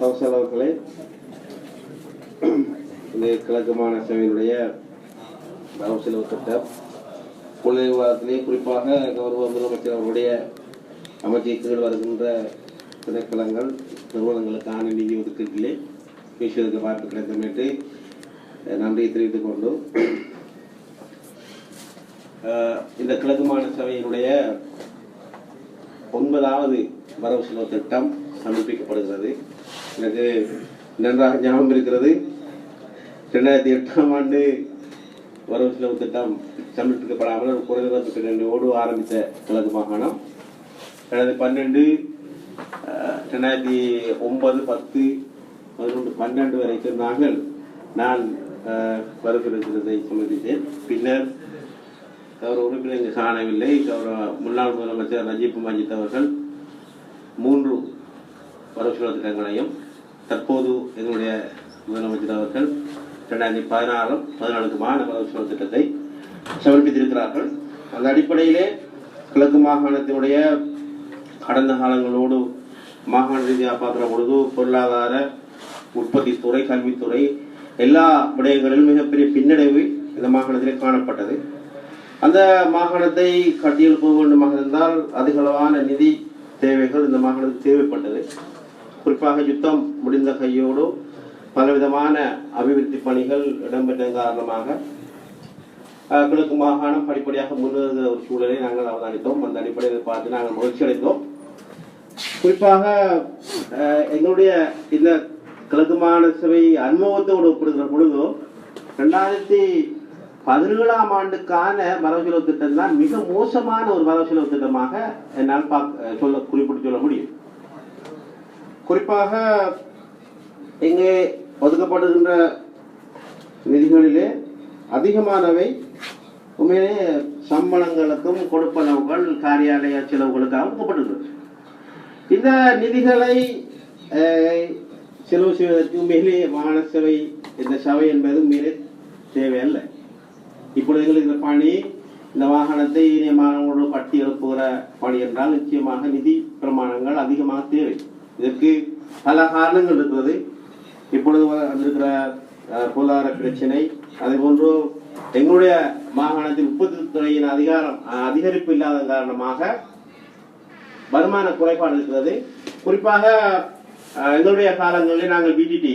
கௌசல் அவர்களே இந்த கிழக்கு மாநில சபையினுடைய வரவு செலவு திட்டம். கொள்கை விவாதத்திலே குறிப்பாக கௌரவ முதலமைச்சர் அவருடைய அமைச்சர் கீழ் வருகின்ற திணைக்களங்கள் நிறுவனங்களுக்கான நிதி ஒதுக்கீட்டிலே பேசுவதற்கு வாய்ப்பு கிடைத்தமேட்டு நன்றியை தெரிவித்துக் கொண்டு இந்த கிழக்கு மாநில சபையினுடைய ஒன்பதாவது வரவு செலவு திட்டம் சமர்ப்பிக்கப்படுகிறது. எனக்கு நன்றாக ஞாபகம் இருக்கிறது? ரெண்டாயிரத்தி எட்டாம் ஆண்டு வரவு செலவு திட்டம் சமர்ப்பிக்கப்படாமல் ஒரு குறைந்த நன்றியோடு ஆரம்பித்த கிழக்கு மாகாணம். ரெண்டாயிரத்தி பன்னெண்டு ரெண்டாயிரத்தி ஒன்பது பத்து பதினொன்று பன்னெண்டு வரைக்கும் நாங்கள் நான் அஹ், வரவு சமர்ப்பித்தேன் பின்னர் கௌரவ உறுப்பினர் இங்கு காணவில்லை. கௌரவ முன்னாள் முதலமைச்சர் ரஜீப் மஜித் அவர்கள் மூன்று வரவு செலவு திட்டங்களையும் தற்போது எங்களுடைய முதலமைச்சர் அவர்கள் ரெண்டாயிரத்தி பதினாறும் பதினாலுக்குமான மாநகர திட்டத்தை சமர்ப்பித்திருக்கிறார்கள். அந்த அடிப்படையிலே கிழக்கு மாகாணத்தினுடைய கடந்த காலங்களோடு மாகாண ரீதியாக பார்க்கிற பொழுது பொருளாதார உற்பத்தித்துறை கல்வித்துறை எல்லா விடயங்களிலும் மிகப்பெரிய பின்னடைவு இந்த மாகாணத்திலே காணப்பட்டது. அந்த மாகாணத்தை கட்டியெழுப்ப வேண்டுமாக இருந்தால் அதிகளவான நிதி தேவைகள் இந்த மாகாணத்துக்கு தேவைப்பட்டது. குறிப்பாக யுத்தம் முடிந்த கையோடு பலவிதமான அபிவிருத்தி பணிகள் இடம்பெற்ற காரணமாக கிழக்கு மாகாணம் படிப்படியாக முன்னேறுகிற ஒரு சூழலை நாங்கள் அவதானித்தோம். அந்த அடிப்படையில் பார்த்து நாங்கள் மகிழ்ச்சி அடைந்தோம். குறிப்பாக எங்களுடைய இந்த கிழக்கு மாகாண சபை அனுபவத்தோடு ஒப்பிடுகிற பொழுது ரெண்டாயிரத்தி பதினேழாம் ஆண்டுக்கான வரவு செலவு திட்டம் தான் மிக மோசமான ஒரு வரவு செலவு திட்டமாக என்னால் பார்க்க சொல்ல குறிப்பிட்டு சொல்ல முடியும். குறிப்பாக இங்கே ஒதுக்கப்படுகின்ற நிதிகளிலே அதிகமானவை உண்மையிலே சம்பளங்களுக்கும் கொடுப்பனவுகள் காரியாலய செலவுகளுக்காக ஒதுக்கப்பட்டிருக்கிறது இந்த நிதிகளை செலவு செய்வதற்கு உண்மையிலே மாகாண சபை இந்த சபை என்பது உண்மையிலே தேவையல்ல. இப்பொழுது எங்களுக்கு இந்த பணி இந்த வாகனத்தை இனிய மாணவர்களோடு கட்டி எழுப்புகிற பணி என்றால் நிச்சயமாக நிதி பிரமாணங்கள் அதிகமாக தேவை. இதற்கு பல காரணங்கள் இருக்கிறது இப்பொழுது வந்திருக்கிற பொருளாதார பிரச்சனை அதே போன்று எங்களுடைய மாகாணத்தில் உற்பத்தி துறையின் அதிகாரம் அதிகரிப்பு இல்லாத காரணமாக வருமான குறைபாடு இருக்கிறது. குறிப்பாக எங்களுடைய காலங்களில் நாங்கள் பிடிடி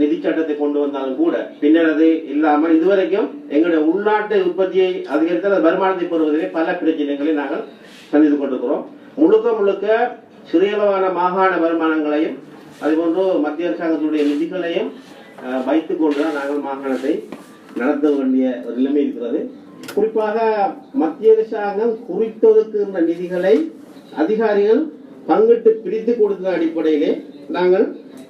நிதி சட்டத்தை கொண்டு வந்தாலும் கூட பின்னர் அது இல்லாமல் இதுவரைக்கும் எங்களுடைய உள்நாட்டு உற்பத்தியை அதிகரித்தால் அது வருமானத்தை பெறுவதிலே பல பிரச்சனைகளை நாங்கள் சந்தித்து கொண்டிருக்கிறோம். முழுக்க முழுக்க சிறியளவான மாகாண வருமானங்களையும் அதுபோன்று மத்திய அரசாங்கத்துடைய நிதிகளையும் வைத்துக் கொண்டுதான் நாங்கள் மாகாணத்தை நடத்த வேண்டிய ஒரு நிலைமை இருக்கிறது. குறிப்பாக மத்திய அரசாங்கம் குறித்தொதுக்குகின்ற நிதிகளை அதிகாரிகள் பங்கிட்டு பிரித்து கொடுத்த அடிப்படையிலே நாங்கள்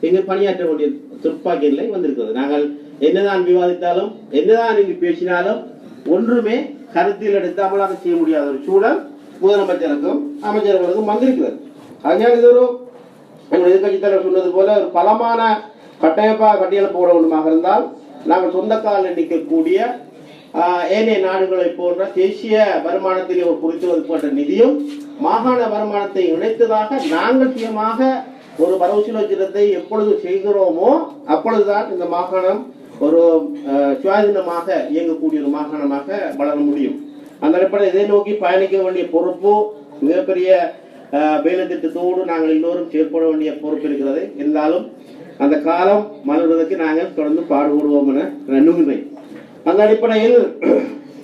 இங்கு பணியாற்ற வேண்டிய துப்பாக்கி நிலை வந்திருக்கிறது. நாங்கள் என்னதான் விவாதித்தாலும் என்னதான் இங்கு பேசினாலும் ஒன்றுமே கருத்தில் எடுத்தாமல் அதை செய்ய முடியாத ஒரு சூழல் முதலமைச்சருக்கும் அமைச்சர்களுக்கும் வந்திருக்கிறது. அதனால் இது ஒரு எங்கள் எதிர்கட்சி தலைவர் சொன்னது போல ஒரு பலமான கட்டமைப்பாக கட்டியெழுப்ப போட வேண்டுமாக இருந்தால் நாங்கள் சொந்த காலில் நிற்கக்கூடிய ஏனைய நாடுகளை போன்ற தேசிய வருமானத்திலே ஒரு குறித்து ஒதுக்கப்பட்ட நிதியும் மாகாண வருமானத்தை இணைத்ததாக நாங்கள் சுயமாக ஒரு வரவு திட்டத்தை எப்பொழுது செய்கிறோமோ அப்பொழுதுதான் இந்த மாகாணம் ஒரு சுயாதீனமாக இயங்கக்கூடிய ஒரு மாகாணமாக வளர முடியும். அந்த அடிப்படையில் இதை நோக்கி பயணிக்க வேண்டிய பொறுப்பு மிகப்பெரிய ஆஹ், வேலை திட்டத்தோடு நாங்கள் எல்லோரும் செயற்பட வேண்டிய பொறுப்பு இருக்கிறது. இருந்தாலும் அந்த காலம் மலர்வதற்கு நாங்கள் தொடர்ந்து பாடுபடுவோம் என நம்புகிறேன். அந்த அடிப்படையில்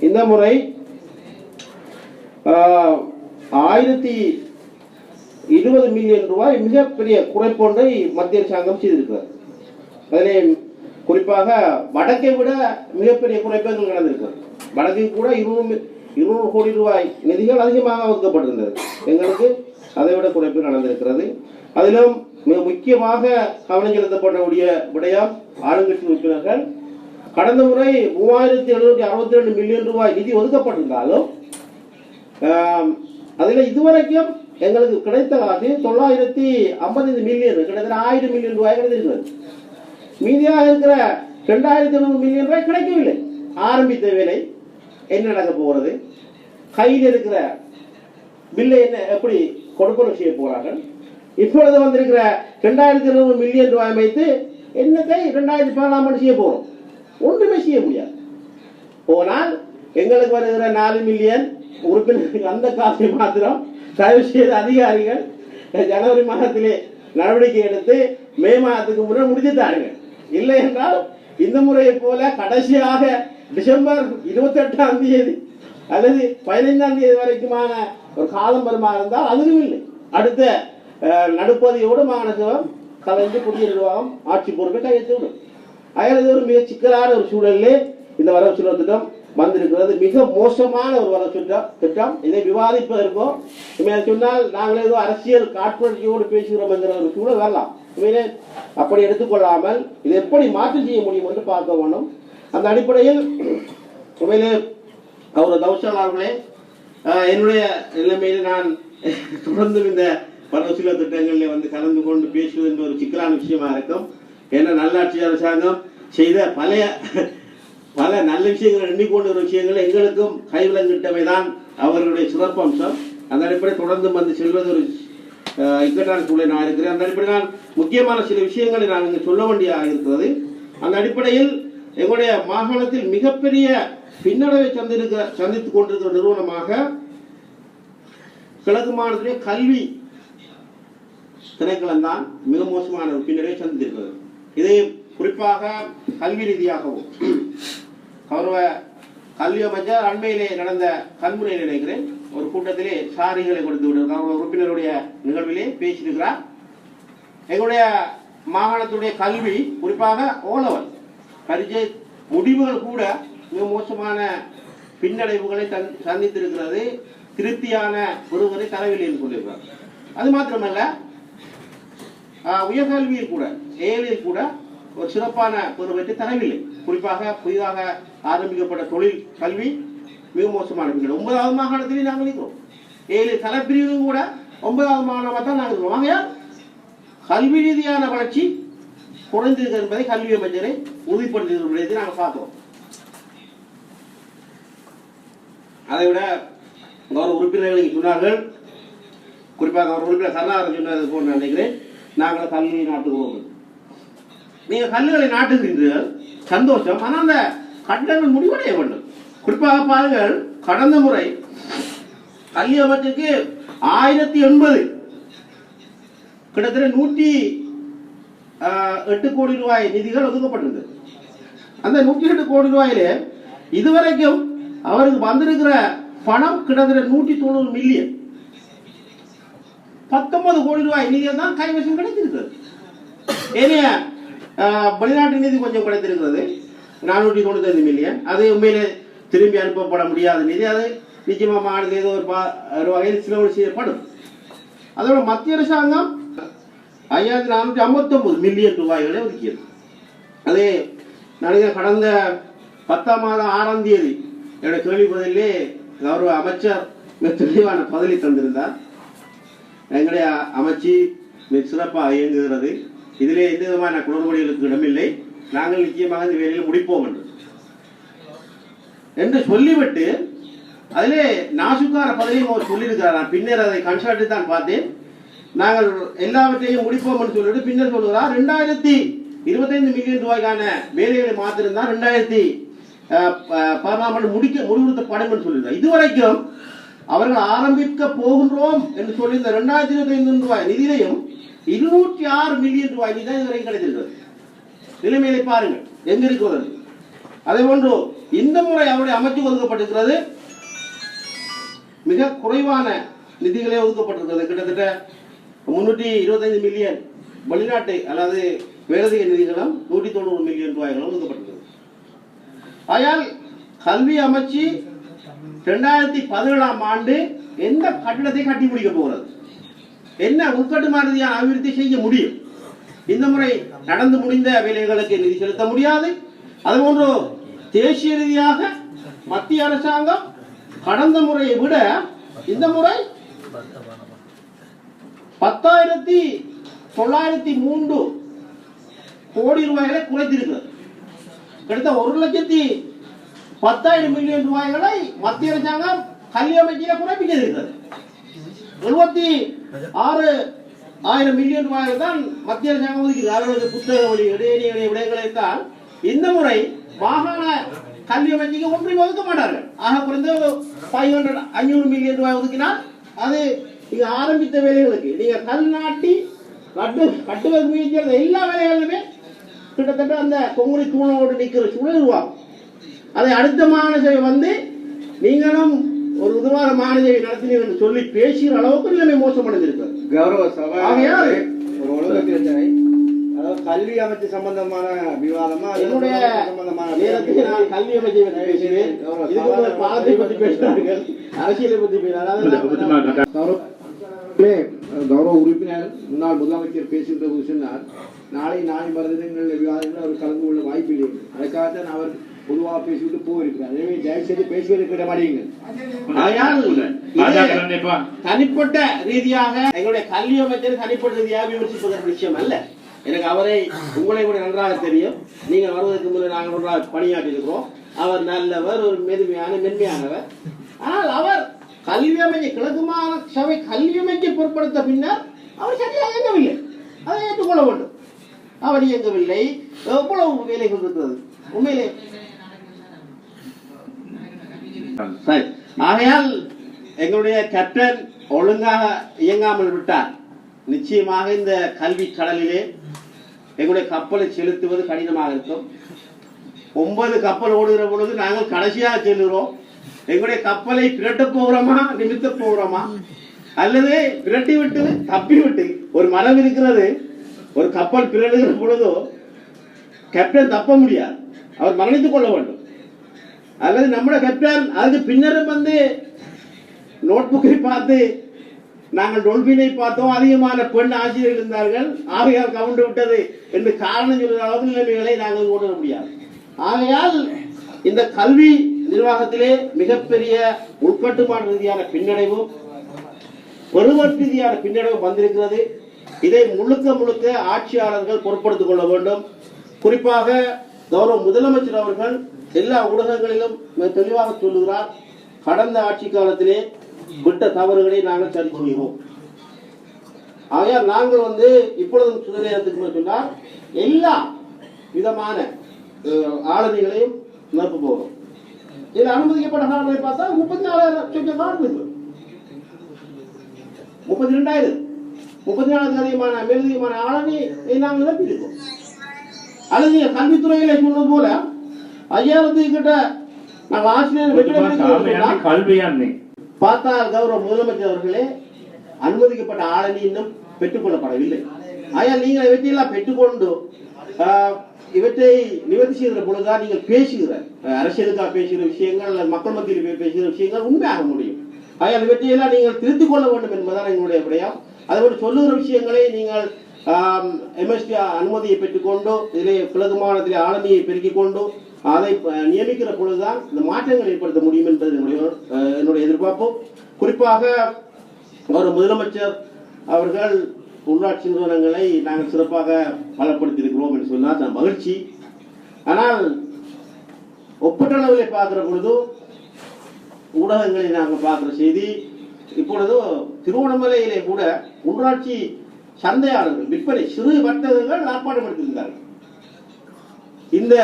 இந்த முறை ஆயிரத்தி இருபது மில்லியன் ரூபாய் மிகப்பெரிய குறைப்பொன்றை மத்திய அரசாங்கம் செய்திருக்கிறது. அதிலே குறிப்பாக வடக்கை விட மிகப்பெரிய குறைப்புகள் நடந்திருக்கிறது. வடக்கு கூட இருபது இருநூறு கோடி ரூபாய் நிதிகள் அதிகமாக ஒதுக்கப்பட்டிருந்தது எங்களுக்கு அதை விட குறைப்பு நடந்திருக்கிறது. அதிலும் மிக முக்கியமாக கவனம் செலுத்தப்படக்கூடிய விடயம் ஆளுங்கட்சி உறுப்பினர்கள் கடந்த முறை மூவாயிரத்தி எழுநூற்றி அறுபத்தி ரெண்டு மில்லியன் ரூபாய் நிதி ஒதுக்கப்பட்டிருந்தாலும் அதில் இதுவரைக்கும் எங்களுக்கு கிடைத்த காசு தொள்ளாயிரத்தி ஐம்பத்தைந்து மில்லியன் கிட்டத்தட்ட ஆயிரம் மில்லியன் ரூபாய் கிடைத்திருக்கிறது. மீதியாக இருக்கிற ரெண்டாயிரத்தி எழுநூறு மில்லியன் ரூபாய் கிடைக்கவில்லை. ஆரம்பித்த வேலை என்ன நடக்க போகிறது? கையில் இருக்கிற பில்லை என்ன எப்படி கொடுப்பனம் செய்ய போகிறார்கள்? இப்பொழுது வந்திருக்கிற ரெண்டாயிரத்தி இருநூறு மில்லியன் ரூபாய் வைத்து என்னத்தை ரெண்டாயிரத்தி பதினாலாம் ஆண்டு செய்ய போகிறோம் ஒன்றுமே செய்ய முடியாது. போனால் எங்களுக்கு வருகிற நாலு மில்லியன் உறுப்பினருக்கு அந்த காசை மாத்திரம் தயவு செய்த அதிகாரிகள் ஜனவரி மாதத்திலே நடவடிக்கை எடுத்து மே மாதத்துக்கு முன்னே முடிச்சுட்டாருங்க இல்லை என்றால் இந்த முறையை போல கடைசியாக டிசம்பர் இருபத்தெட்டாம் தேதி அல்லது பதினைந்தாம் தேதி வரைக்குமான ஒரு காலம் வருமா இருந்தால் அதுவும் இல்லை. அடுத்த நடுப்பதையோடு நடுப்பதியோடு மாகாண கலைந்து புதிய நிர்வாகம் ஆட்சி பொறுப்பை கையெழுத்து விடும். அயல் இது ஒரு மிக சிக்கலான ஒரு சூழலிலே இந்த வரவு செலவு திட்டம் வந்திருக்கிறது. மிக மோசமான ஒரு வரவு செலவு திட்டம். இதை விவாதிப்பதற்கோ இதை சொன்னால் நாங்கள் ஏதோ அரசியல் காட்புணர்ச்சியோடு பேசுகிறோம் என்கிற ஒரு சூழல் வரலாம். உண்மையிலே அப்படி எடுத்துக்கொள்ளாமல் இதை எப்படி மாற்றம் செய்ய முடியும் என்று பார்க்க வேணும். அந்த அடிப்படையில் உண்மையிலே அவர் தௌஷல் அவர்களே என்னுடைய நிலைமையில் நான் தொடர்ந்து இந்த பல சில திட்டங்களில் வந்து கலந்து கொண்டு பேசுவது என்ற ஒரு சிக்கலான விஷயமா இருக்கும். ஏன்னா நல்லாட்சி அரசாங்கம் செய்த பழைய பல நல்ல விஷயங்களை எண்ணிக்கொண்டு ஒரு விஷயங்கள் எங்களுக்கும் கைவிலங்கிட்டவை தான் அவர்களுடைய சிறப்பம்சம். அந்த அடிப்படையில் தொடர்ந்து வந்து செல்வது ஒரு இக்கட்டான சூழலை நான் இருக்கிறேன். அந்த அடிப்படையில் நான் முக்கியமான சில விஷயங்களை நான் இங்கே சொல்ல வேண்டியதாக இருக்கிறது. அந்த அடிப்படையில் எங்களுடைய மாகாணத்தில் மிகப்பெரிய பின்னடைவை சந்திருக்க சந்தித்துக் கொண்டிருக்கிற நிறுவனமாக கிழக்கு மாநிலத்திலே கல்வி திணைக்களம் தான் மிக மோசமான ஒரு பின்னடைவை சந்தித்திருக்கிறது. இது குறிப்பாக கல்வி ரீதியாகவும் கௌரவ கல்வி அமைச்சர் அண்மையிலே நடந்த கண்முறையில் நினைக்கிறேன். ஒரு கூட்டத்திலே சாரிகளை கொடுத்து விடுறார் உறுப்பினருடைய நிகழ்விலே பேசியிருக்கிறார். எங்களுடைய மாகாணத்துடைய கல்வி குறிப்பாக ஓலவன் பரிச்சை முடிவுகள் கூட மிக மோசமான பின்னடைவுகளை சந்தித்திருக்கிறது. திருப்தியான ஒருவரை தரவில்லை என்று சொல்லியிருக்கிறார். அது மாத்திரமல்ல ஆஹ், உயர்கல்வியில் கூட ஏழில் கூட ஒரு சிறப்பான பெறுவத்தை தரவில்லை. குறிப்பாக புதிதாக ஆரம்பிக்கப்பட்ட தொழில் கல்வி மிக மோசமான ஒன்பதாவது மாகாணத்திலே நாங்கள் இருக்கிறோம். ஏழு தலைப்பிரிவு கூட ஒன்பதாவது மாகாணமாக தான் நாங்கள் இருக்கிறோம். ஆகையால் கல்வி ரீதியான வளர்ச்சி குறைந்திருக்கு என்பதை கல்வி அமைச்சரை உறுதிப்படுத்தியிருப்பதை நாங்கள் பார்க்கிறோம் அதை விட கௌரவ உறுப்பினர்கள் சொன்னார்கள். குறிப்பாக அவர் உறுப்பினர் சரணாரன் சொன்னது போல் நினைக்கிறேன். நாங்கள் கல்வியை நாட்டுகிறோம். என்று. நீங்கள் கல்லுகளை நாட்டுகிறீர்கள். சந்தோஷம். ஆனால் அந்த கட்டணங்கள் முடிவடைய வேண்டும். குறிப்பாக பாருங்கள் கடந்த முறை கல்வி அமைச்சருக்கு ஆயிரத்தி எண்பது கிட்டத்தட்ட நூற்றி எட்டு கோடி ரூபாய் நிதிகள் ஒதுக்கப்பட்டிருந்தது அந்த நூற்றி எட்டு கோடி ரூபாயிலே இதுவரைக்கும் அவருக்கு வந்திருக்கிற பணம் கிட்டத்தட்ட நூற்றி தொண்ணூறு மில்லியன் பத்தொன்பது கோடி ரூபாய் நிதியை தான் கைவசம் கிடைத்திருக்கிறது ஏனைய வெளிநாட்டு நிதி கொஞ்சம் கிடைத்திருக்கிறது நானூற்றி தொண்ணூத்தைந்து மில்லியன் அது உண்மையிலே திரும்பி அனுப்பப்பட முடியாத நிதி அது நிச்சயமாக மாநில ஏதோ ஒரு ஒரு வகையில் செலவு செய்யப்படும் அதோட மத்திய அரசாங்கம் ஐயாயிரத்தி நானூற்றி ஐம்பத்தொம்பது மில்லியன் ரூபாய்களை ஒதுக்கியது. அதே நான் கடந்த பத்தாம் மாதம் ஆறாம் தேதி என்னோட கேள்வி பதிலே கௌரவ அமைச்சர் மிக தெளிவான பதிலை தந்திருந்தார். எங்களுடைய அமைச்சு மிக சிறப்பாக இயங்குகிறது. இதிலே எந்த விதமான குளறுபடிகளுக்கு இடமில்லை. நாங்கள் நிச்சயமாக இந்த வேலையில் முடிப்போம் என்று. என்று சொல்லிவிட்டு அதிலே நாசுக்கார பதவியும் அவர் சொல்லியிருக்கிறார் நான் பின்னர் அதை கன்சல்ட்டு தான் பார்த்தேன். நாங்கள் எல்லாவற்றையும் முடிப்போம் என்று சொல்லிட்டு பின்னர் சொல்லுகிறார். ரெண்டாயிரத்தி இருபத்தைந்து மில்லியன் ரூபாய்க்கான வேலைகளை மாத்திருந்தால் ரெண்டாயிரத்தி பதினாலாம் ஆண்டு முடிக்க முடிவுறுத்தப்படும் என்று சொல்லியிருந்தார். இதுவரைக்கும் அவர்கள் ஆரம்பிக்க போகின்றோம் என்று சொல்லி இந்த ரெண்டாயிரத்தி இருபத்தைந்து ரூபாய் நிதியிலையும் இருநூற்றி ஆறு மில்லியன் ரூபாய் நிதி தான் இதுவரை கிடைத்திருக்கிறது நிலைமையை பாருங்கள். எங்க இருக்கிறது? அதே போன்று இந்த முறை அவருடைய அமைச்சு ஒதுக்கப்பட்டிருக்கிறது. மிக குறைவான நிதிகளே ஒதுக்கப்பட்டிருக்கிறது. கிட்டத்தட்ட முன்னூற்றி இருபத்தைந்து மில்லியன் வெளிநாட்டு அல்லது வேலதிக நிதிகளும் நூற்றி தொண்ணூறு மில்லியன் ரூபாய்களும் ஒதுக்கப்பட்டுள்ளது ஆயால் கல்வி அமைச்சு ரெண்டாயிரத்தி பதினேழாம் ஆண்டு எந்த கட்டிடத்தை கட்டி முடிக்க போகிறது? என்ன உள்கட்டுமான ரீதியான அபிவிருத்தி செய்ய முடியும்? இந்த முறை நடந்து முடிந்த வேலைகளுக்கு நிதி செலுத்த முடியாது. அதுபோன்று தேசிய ரீதியாக மத்திய அரசாங்கம் கடந்த முறையை விட இந்த முறை பத்தாயிரத்தி தொள்ளாயிரத்தி மூன்று கோடி ரூபாய்களை குறைத்திருக்கிறது. கிட்டத்தட்ட ஒரு லட்சத்தி பத்தாயிரம் மில்லியன் ரூபாய்களை மத்திய அரசாங்கம் கல்வி அமைச்சில குறைப்பிக்க எழுபத்தி ஆறு ஆயிரம் மில்லியன் ரூபாய்கள் தான் மத்திய அரசாங்கம் ஒதுக்கிறது அவர்களுக்கு புத்தக வழி ஏனைய விடயங்களை தான் இந்த முறை மாகாண கல்வி அமைச்சுக்கு ஒன்றையும் ஒதுக்க மாட்டார்கள். ஆக குறைந்த ஃபைவ் ஹண்ட்ரட் ஐநூறு மில்லியன் ரூபாய் ஒதுக்கினால் அது நீங்க ஆரம்பித்த வேலைகளுக்கு நீங்க கல் நாட்டி கட்டு கட்டுவது முயற்சி எல்லா வேலைகளிலுமே கிட்டத்தட்ட அந்த கொங்குரி தூணோடு நிற்கிற சூழல் உருவாகும் அதை அடுத்த மாணசை வந்து நீங்களும் ஒரு உதவாத மாணவியை நடத்தினீர்கள் என்று சொல்லி பேசுகிற அளவுக்கு நிலைமை மோசமடைந்திருக்கிறது கௌரவ சபா ஒரு ஒழுங்கு பிரச்சனை அதாவது கல்வி அமைச்சு சம்பந்தமான விவாதமா என்னுடைய சம்பந்தமான நேரத்தில் நான் கல்வி அமைச்சை முதல் பாலத்தை பற்றி பேசினார்கள் அரசியலை பற்றி பேசினார்கள் கௌரவ உறுப்பினர் முன்னாள் முதலமைச்சர் பேசுகின்ற போது சொன்னார் நாளை நாளை மருதினங்கள் விவாதங்கள் அவர் கலந்து கொள்ள வாய்ப்பில்லை. அதுக்காகத்தான் அவர் பொதுவாக பேசிவிட்டு போயிருக்கிறார். எனவே தயவு செய்து பேசுவதற்கு நினைப்பா தனிப்பட்ட ரீதியாக எங்களுடைய கல்வி அமைச்சர் தனிப்பட்ட ரீதியாக விமர்சிப்பதற்கு விஷயம் அல்ல. எனக்கு அவரை உங்களை கூட நன்றாக தெரியும். நீங்கள் வருவதற்கு முன்னே நாங்கள் ஒன்றாக பணியாற்றி இருக்கிறோம் அவர் நல்லவர் ஒரு மெதுமையான மென்மையானவர். ஆனால் அவர் கல்வி அமைச்சை கிழக்கு மாகாண சபை கல்வி அமைச்சை பொருட்படுத்த பின்னர் அவர் சரியாக இயங்கவில்லை. அதை ஏற்றுக்கொள்ள வேண்டும். அவர் இயங்கவில்லை. எவ்வளவு வேலைகள் இருக்கிறது உண்மையிலே. சரி. ஆகையால் எங்களுடைய கேப்டன் ஒழுங்காக இயங்காமல் விட்டார். நிச்சயமாக இந்த கல்வி கடலிலே எங்களுடைய கப்பலை செலுத்துவது கடினமாக இருக்கும். ஒன்பது கப்பல் ஓடுகிற பொழுது நாங்கள் கடைசியாக செல்கிறோம் எங்களுடைய கப்பலை பிரட்ட போகிறோமா நிமித்த போகிறோமா அல்லது பிரட்டி விட்டு தப்பி விட்டு ஒரு மரம் இருக்கிறது ஒரு கப்பல் பிரடுகிற பொழுதோ கேப்டன் தப்ப முடியாது. அவர் மரணித்துக் கொள்ள வேண்டும். அல்லது நம்முடைய கேப்டன் அதுக்கு பின்னரும் வந்து நோட்புக்கை பார்த்து நாங்கள் டொல்பினை பார்த்தோம் அதிகமான பெண் ஆசிரியர்கள் இருந்தார்கள் ஆகையால் கவுண்டு விட்டது என்று காரணம் சொல்கிற அளவுக்கு நிலைமைகளை நாங்கள் கொண்டு வர முடியாது. ஆகையால் இந்த கல்வி நிர்வாகத்திலே மிகப்பெரிய உட்கட்டுமான ரீதியான பின்னடைவும் பெருமட்டு ரீதியான பின்னடைவும் வந்திருக்கிறது. இதை முழுக்க முழுக்க ஆட்சியாளர்கள் பொறுப்படுத்திக் கொள்ள வேண்டும். குறிப்பாக கௌரவ முதலமைச்சர் அவர்கள் எல்லா ஊடகங்களிலும் தெளிவாக சொல்லுகிறார் கடந்த ஆட்சி காலத்திலே விட்ட தவறுகளை நாங்கள் சரி செய்கிறோம் ஆகையால் நாங்கள் வந்து இப்பொழுதும் சுதந்திரத்துக்கு சொன்னால் எல்லா விதமான ஆளுநர்களையும் நிரப்ப போகிறோம். இதில் அனுமதிக்கப்பட்ட காரணங்களை பார்த்தா முப்பத்தி நாலாயிரம் சொச்சம் இருக்கு முப்பத்தி ரெண்டாயிரம் முப்பத்தி நாலாயிரத்துக்கு அதிகமான மேலதிகமான ஆளுமை நாங்கள் நிரப்பியிருக்கோம் அல்லது கல்வித்துறையில சொன்னது போல ஐயாயிரத்துக்கு கிட்ட நாங்கள் ஆசிரியர் கல்வியாண்டி பார்த்தால் கௌரவ முதலமைச்சர் அவர்களே அனுமதிக்கப்பட்ட ஆளணி இன்னும் பெற்றுக்கொள்ளப்படவில்லை. ஆயால் நீங்கள் இவற்றையெல்லாம் பெற்றுக்கொண்டு இவற்றை நிவர்த்தி செய்கிற பொழுதுதான் நீங்கள் பேசுகிற அரசியலுக்காக பேசுகிற விஷயங்கள் அல்லது மக்கள் மத்தியில் பேசுகிற விஷயங்கள் உண்மையாக முடியும். ஆகையால் இவற்றையெல்லாம் நீங்கள் திருத்திக் கொள்ள வேண்டும் என்பதுதான் எங்களுடைய விடயம் அதேபோல் சொல்லுகிற விஷயங்களை நீங்கள் எம்எஸ்டி அனுமதியை பெற்றுக்கொண்டு இதிலே கிழக்கு ஆளுமையை பெருக்கிக் கொண்டு அதை நியமிக்கிற பொழுதுதான் இந்த மாற்றங்கள் ஏற்படுத்த முடியும் என்பது என்னுடைய என்னுடைய எதிர்பார்ப்பு. குறிப்பாக ஒரு முதலமைச்சர் அவர்கள் உள்ளாட்சி நிறுவனங்களை நாங்கள் சிறப்பாக பலப்படுத்தியிருக்கிறோம் என்று சொன்னால் மகிழ்ச்சி. ஆனால் ஒப்பீட்டளவில் பார்க்கிற பொழுது ஊடகங்களை நாங்கள் பார்க்குற செய்தி இப்பொழுது திருவண்ணாமலையிலே கூட உள்ளாட்சி சந்தையாளர்கள் விற்பனை சிறு வர்த்தகங்கள் ஆர்ப்பாட்டம் எடுத்திருந்தார்கள் இந்த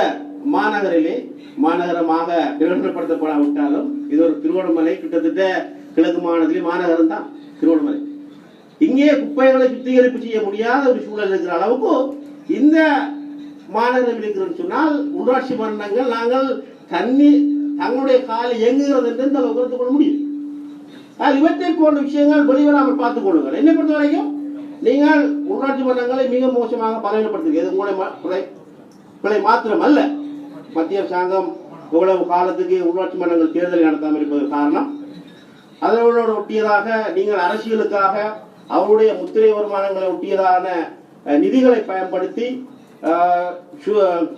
மாநகரிலே மாநகரமாக பிரகடனப்படுத்தப்படாவிட்டாலும் இது ஒரு திருவண்ணாமலை கிட்டத்தட்ட கிழக்கு மாநிலத்திலே மாநகரம் தான் திருவண்ணாமலை. இங்கே குப்பைகளை சுத்திகரிப்பு செய்ய முடியாத ஒரு சூழல் இருக்கிற அளவுக்கு இந்த மாநகரம் இருக்கிறன்னு சொன்னால் உள்ளாட்சி மன்றங்கள் நாங்கள் தண்ணி தங்களுடைய காலை இயங்குகிறது என்று இந்த அளவுக்கு எடுத்துக்கொள்ள முடியும். ஆனால் இவற்றை போன்ற விஷயங்கள் வெளிவராமல் பார்த்துக் கொள்ளுங்கள். என்னை பொறுத்த வரைக்கும் நீங்கள் உள்ளாட்சி மன்றங்களை மிக மோசமாக பலவீனப்படுத்துகிறது இது உங்களுடைய பிழை பிழை மாத்திரம் அல்ல மத்திய அரசாங்கம் இவ்வளவு காலத்துக்கு உள்ளாட்சி மன்றங்கள் தேர்தலை நடத்தாமல் இருப்பது காரணம் அதனோடு ஒட்டியதாக நீங்கள் அரசியலுக்காக அவருடைய முத்திரை வருமானங்களை ஒட்டியதான நிதிகளை பயன்படுத்தி சு-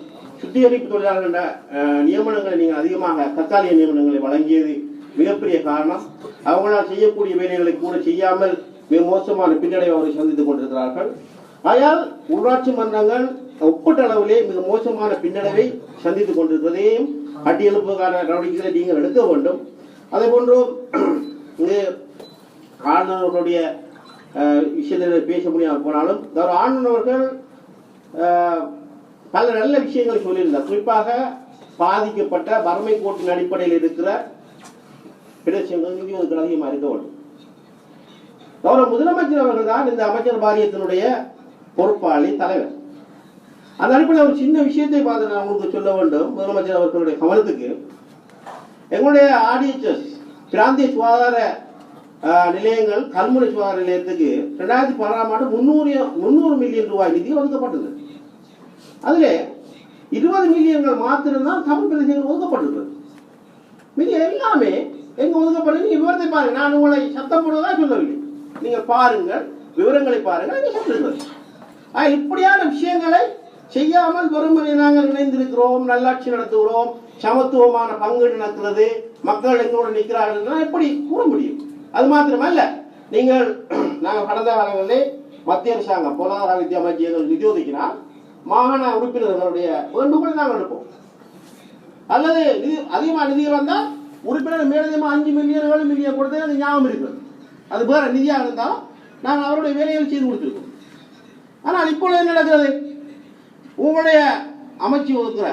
சுத்திகரிப்பு தொழிலாளர்கள் என்ற, நியமனங்களை நீங்கள் அதிகமாக தற்காலிக நியமனங்களை வழங்கியது மிகப்பெரிய காரணம். அவங்களால் செய்யக்கூடிய வேலைகளை கூட செய்யாமல் மிக மோசமான பின்னடைவை அவர்கள் சந்தித்துக் கொண்டிருக்கிறார்கள். ஆயால் உள்ளாட்சி மன்றங்கள் ஒப்பீட்டளவிலே மிக மோசமான பின்னடைவை சந்தித்துக் கொண்டிருப்பதையும் அட்டியெழுப்புக்கான நடவடிக்கைகளை நீங்கள் எடுக்க வேண்டும். அதே போன்று இங்கு ஆளுநர்களுடைய விஷயத்தில் பேச முடியாமல் போனாலும் கௌரவ ஆண்டவர்கள் பல நல்ல விஷயங்களை சொல்லியிருந்தார். குறிப்பாக பாதிக்கப்பட்ட வறுமை கோட்டின் அடிப்படையில் இருக்கிற பிரதேசங்கள் நிதி அதிகமாக இருக்க வேண்டும். கௌரவ முதலமைச்சர் அவர்கள் தான் இந்த அமைச்சர் வாரியத்தினுடைய பொறுப்பாளி தலைவர். அந்த அடிப்படையில் ஒரு சின்ன விஷயத்தை பார்த்து நான் உங்களுக்கு சொல்ல வேண்டும் முதலமைச்சர் அவர்களுடைய கவனத்துக்கு. எங்களுடைய ஆர்டிஎச்எஸ் பிராந்திய சுகாதார நிலையங்கள் கல்முனை சுகாதார நிலையத்துக்கு ரெண்டாயிரத்தி பதினாறாம் ஆண்டு முந்நூறு முந்நூறு மில்லியன் ரூபாய் நிதி ஒதுக்கப்பட்டது. அதில் இருபது மில்லியன்கள் மாத்திரம்தான் தமிழ் பிரதேசங்கள் ஒதுக்கப்பட்டிருக்கிறது. மீதி எல்லாமே எங்க ஒதுக்கப்படுது நீங்கள் விவரத்தை பாருங்க. நான் உங்களை சத்தம் போடுவதா சொல்லவில்லை. நீங்க பாருங்கள். விவரங்களை பாருங்கள். நீங்கள் சொல்லுங்கள் ஆக இப்படியான விஷயங்களை செய்யாமல் வெறுமனே நாங்கள் இணைந்திருக்கிறோம். நல்லாட்சி நடத்துகிறோம். சமத்துவமான பங்கு நடக்கிறது. மக்கள் எங்களோடு நிற்கிறார்கள் எப்படி கூற முடியும்? அது மாத்திரமல்ல. நீங்கள் நாங்கள் கடந்த காலங்களிலே மத்திய அரசாங்கம் பொருளாதார வித்தியா அமைச்சர்கள் நிதி ஒதுக்கினால் மாகாண உறுப்பினர்களுடைய வேண்டுகோளை நாங்கள் எடுப்போம் அல்லது நிதி அதிகமாக நிதிகள் வந்தால் உறுப்பினர் மேலதிகமாக அஞ்சு மில்லியன் ஏழு மில்லியன் கொடுத்து அது ஞாபகம் இருக்கிறது. அது வேற நிதியாக இருந்தால் நாங்கள் அவருடைய வேலைகள் செய்து கொடுத்துருக்கோம். ஆனால் இப்பொழுது என்ன நடக்கிறது? உங்களுடைய அமைச்சு ஒதுக்குற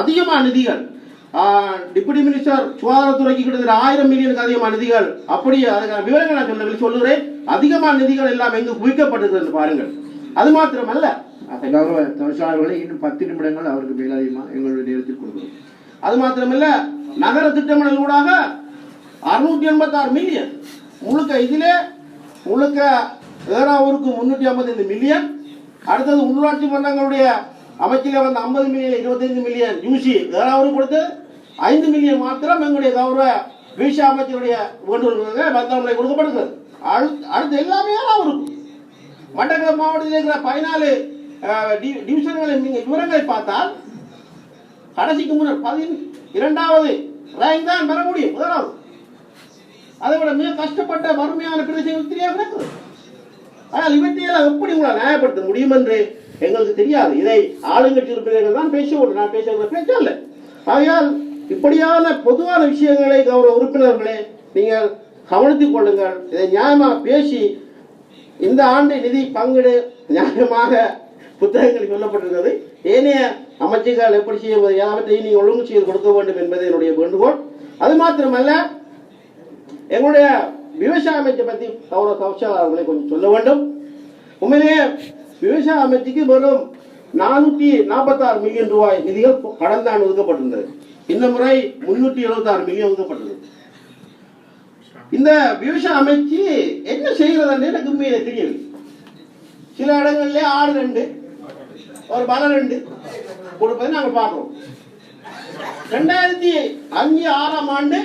அதிகமான நிதிகள். டிப்யூட்டி மினிஸ்டர் சுகாதாரத்துறைக்கு கிட்டத்தட்ட ஆயிரம் மில்லியனுக்கு அதிகமான நிதிகள் அப்படியே அதுக்கான விவரங்கள் நான் சொல்லவில்லை சொல்லுகிறேன். அதிகமான நிதிகள் எல்லாம் எங்கு குவிக்கப்பட்டிருக்கிறது பாருங்கள். அது மாத்திரமல்ல. கௌரவ தவிசாளர்களை இன்னும் பத்து நிமிடங்கள் அவருக்கு மேலதிகமாக எங்களுடைய நேரத்தில் கொடுக்கிறோம். அது மாத்திரமல்ல நகர திட்டமிடல் ஊடாக அறுநூத்தி எண்பத்தாறு மில்லியன். முழுக்க இதிலே முழுக்க ஏறாவூருக்கு முன்னூற்றி ஐம்பத்தைந்து மில்லியன். அடுத்தது உள்ளாட்சி மன்றங்களுடைய அமைச்சில வந்த ஐம்பது மில்லியன் இருபத்தைந்து மில்லியன் யூசி அவருக்கு கொடுத்து ஐந்து மில்லியன் மாத்திரம் எங்களுடைய கௌரவ வீஷா அமைச்சருடைய வேண்டுகோளுக்கு வந்தவங்களை கொடுக்கப்படுகிறது அடுத்து அடுத்து எல்லாமே அவருக்கு மட்டக்களப்பு மாவட்டத்தில் இருக்கிற பதினாலு டிவிஷன்களை நீங்கள் விவரங்களை பார்த்தால் கடைசிக்கு முன்னர் பதி இரண்டாவது ரேங்க் தான் பெற முடியும் முதலாவது. அதை விட மிக கஷ்டப்பட்ட வறுமையான பிரதேசம் தெரியாது இருக்குது ஆனால் இவற்றையெல்லாம் எப்படி உங்களை நியாயப்படுத்த முடியும் என்று எங்களுக்கு தெரியாது. இதை ஆளுங்கட்சி உறுப்பினர்கள் தான் பேசுவோம் நான் பேசுகிற பேச்சல்ல ஆகையால் இப்படியான பொதுவான விஷயங்களை கௌரவ உறுப்பினர்களே நீங்கள் கவனித்துக் கொள்ளுங்கள். இதை நியாயமாக பேசி இந்த ஆண்டு நிதி பங்கீடு நியாயமாக புத்தகங்கள் சொல்லப்பட்டிருக்கிறது. ஏனைய அமைச்சுகள் எப்படி செய்வது எல்லாவற்றையும் நீங்கள் ஒழுங்கு செய்து கொடுக்க வேண்டும் என்பது என்னுடைய வேண்டுகோள். அது மாத்திரமல்ல எங்களுடைய விவசாய அமைச்சை பற்றி கௌரவ கௌசல் அவர்களை கொஞ்சம் சொல்ல வேண்டும். உண்மையிலேயே விவசாய அமைச்சுக்கு வெறும் நானூற்றி நாற்பத்தாறு மில்லியன் ரூபாய் நிதிகள் கடந்த ஆண்டு ஒதுக்கப்பட்டிருந்தது. இந்த முறை முன்னூற்றி எழுபத்தாறு மில்லியன் ஒதுக்கப்பட்டது. இந்த விவசாய அமைச்சு என்ன செய்கிறதுன்னு எனக்கு உண்மையிலே தெரியல சில இடங்கள்ல ஆடு ரெண்டு ஒரு பல ரெண்டு கொடுப்பதை நாங்கள் பார்க்கிறோம். ரெண்டாயிரத்தி அஞ்சு ஆறாம் ஆண்டு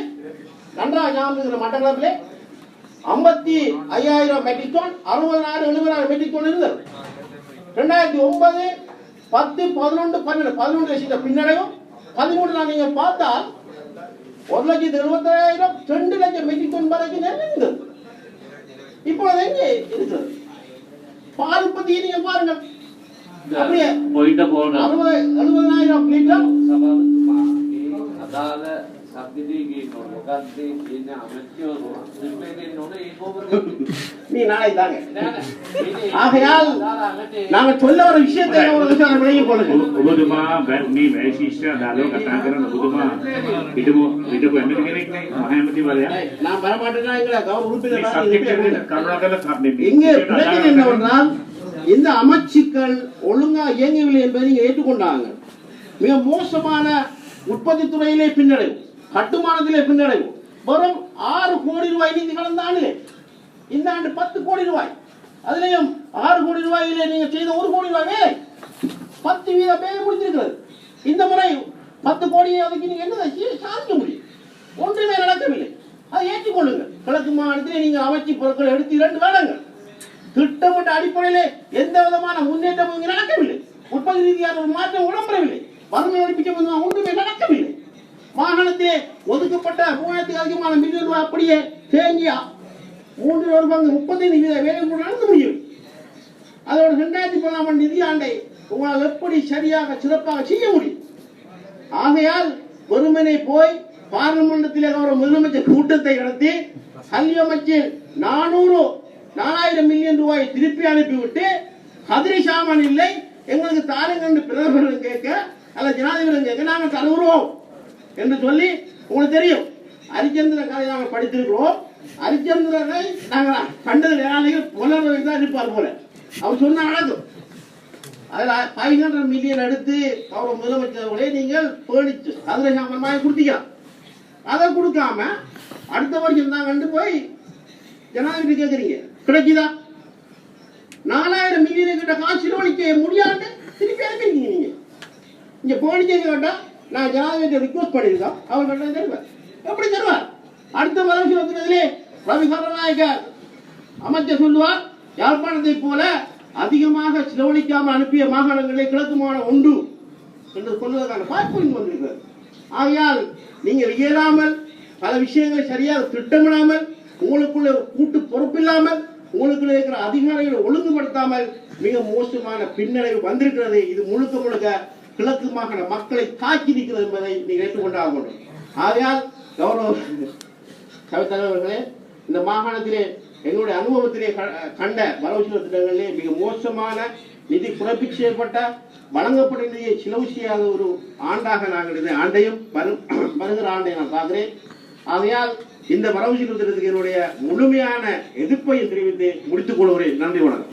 நன்றாக ஞாபகம் மட்டக்களப்பிலே ஐம்பத்தி ஐயாயிரம் மெட்ரிக் டன் அறுபதாயிரம் எழுபதாயிரம் மெட்ரிக் டன் இருந்தது. ரெண்டாயிரத்தி ஒன்பது பத்து பதினொன்று பன்னெண்டு பதினொன்று லட்சத்தை பின்னடையும் பதிமூணுல நீங்க பார்த்தால் ஒரு லட்சத்தி எழுபத்தாயிரம் ரெண்டு லட்சம் மெட்ரிக் டன் வரைக்கும் நிறைந்தது இப்பொழுது எங்கே இருக்கிறது பால் உற்பத்தியை நீங்க பாருங்க அப்படியே அறுபது அறுபதாயிரம் லிட்டர் அதாவது ஆகையால் நாங்க சொல்ல ஒரு விஷயத்தை ஒரு விஷயம் விளங்கி போடுங்க உபதுமா நீ వైశిష్ట இங்கே பிரச்சனை இந்த அமைச்சுக்கள் ஒழுங்கா இயங்கவில்லை என்பதை ஏற்றுக்கொண்டாங்க மிக மோசமான உற்பத்தி துறையிலே பின்னடைவு கட்டுமானத்திலே பின்னடைவு. வெறும் ஆறு கோடி ரூபாய் நீங்க கடந்த ஆண்டு இந்த ஆண்டு பத்து கோடி ரூபாய். அதுலயும் ஆறு கோடி ரூபாயிலே நீங்க செய்த ஒரு கோடி ரூபாய் வேலை பத்து வீத வேலை முடிஞ்சிருக்கிறது. இந்த முறை பத்து கோடியை அதுக்கு நீங்க என்ன சாதிக்க முடியும்? ஒன்றுமே நடக்கவில்லை. அதை ஏற்றுக்கொள்ளுங்கள். கிழக்கு மாநிலத்திலே நீங்க அமைச்சு பொருட்களை எடுத்து இரண்டு வேடங்கள் திட்டமிட்ட அடிப்படையிலே எந்த விதமான முன்னேற்றமும் இங்கு நடக்கவில்லை. உற்பத்தி ரீதியான ஒரு மாற்றம் உடம்பெறவில்லை. வறுமை ஒழிப்பிக்க ஒன்றுமே மாகாணத்திலே ஒதுக்கப்பட்ட மூவாயிரத்துக்கு அதிகமான மில்லியன் ரூபாய் அப்படியே தேங்கியா மூன்றில் ஒரு பங்கு முப்பத்தைந்து வீத வேலை கூட நடந்து முடியும். அதோட ரெண்டாயிரத்தி பதினாம் ஆண்டு நிதியாண்டை உங்களால் எப்படி சரியாக சிறப்பாக செய்ய முடியும்? ஆகையால் ஒருமனை போய் பார்லிமெண்டத்திலே ஒரு முதலமைச்சர் கூட்டத்தை நடத்தி கல்வி அமைச்சர் நானூறு நாலாயிரம் மில்லியன் ரூபாயை திருப்பி அனுப்பிவிட்டு கதிரி சாமான் இல்லை எங்களுக்கு தாருங்கள் பிரதமர்கள் கேட்க அல்ல ஜனாதிபதி கேட்க நாங்கள் தருகிறோம். என்று சொல்லி உங்களுக்கு தெரியும். ஹரிச்சந்திரன் கதை நாங்கள் படித்திருக்கிறோம். ஹரிச்சந்திரனை நாங்கள் கண்டது வேளாண்மைகள் புலர்வை தான் இருப்பார் போல. அவர் சொன்ன அழகு. அதில் ஃபைவ் ஹண்ட்ரட் மில்லியன் எடுத்து அவர் முதலமைச்சர்களே நீங்கள் பேணிச்சு அதில் சாமான் கொடுத்திக்கலாம். அதை கொடுக்காம அடுத்த வருஷம் தான் கண்டு போய் ஜனாதிபதி கேட்குறீங்க கிடைக்குதா? நாலாயிரம் மில்லியன் கிட்ட காசு செலவழிக்க முடியாது திருப்பி அனுப்பிருக்கீங்க நீங்கள் இங்கே போனிச்சு கேட்டால் நான் ஜனாதிபதி ரிக்வஸ்ட் பண்ணியிருக்கோம் அவர் கட்ட தருவார். எப்படி தருவார்? அடுத்த வருஷம் வந்துடுறதுலே ரவி கருணாநாயக்க அமைச்சர் சொல்லுவார் யாழ்ப்பாணத்தை போல அதிகமாக செலவழிக்காமல் அனுப்பிய மாகாணங்களில் கிழக்கு மாகாணம் உண்டு என்று சொல்வதற்கான வாய்ப்பு இங்கு வந்திருக்கிறது. ஆகையால் நீங்கள் இயலாமல் பல விஷயங்களை சரியாக திட்டமிடாமல் உங்களுக்குள்ள கூட்டு பொறுப்பில்லாமல் உங்களுக்குள்ள இருக்கிற அதிகாரிகளை ஒழுங்குபடுத்தாமல் மிக மோசமான பின்னடைவு வந்திருக்கிறது. இது முழுக்க முழுக்க கிழக்கு மாகாண மக்களை தாக்கி நிற்கிறது என்பதை நீங்கள் ஏற்றுக்கொண்டாக வேண்டும். ஆகையால் கௌரவ சபை தலைவர்களே இந்த மாகாணத்திலே எங்களுடைய அனுபவத்திலே க- கண்ட வரவு செலவு திட்டங்களிலே மிக மோசமான நிதி குறைப்பு செய்யப்பட்ட வழங்கப்பட்ட நிதியை செலவு செய்யாத ஒரு ஆண்டாக நாங்கள் இந்த ஆண்டையும் வருகிற ஆண்டை நான் பார்க்கிறேன். ஆகையால் இந்த வரவு செலவு திட்டத்துக்கு என்னுடைய முழுமையான எதிர்ப்பையும் தெரிவித்து முடித்துக் கொள்கிறேன். நன்றி வணக்கம்.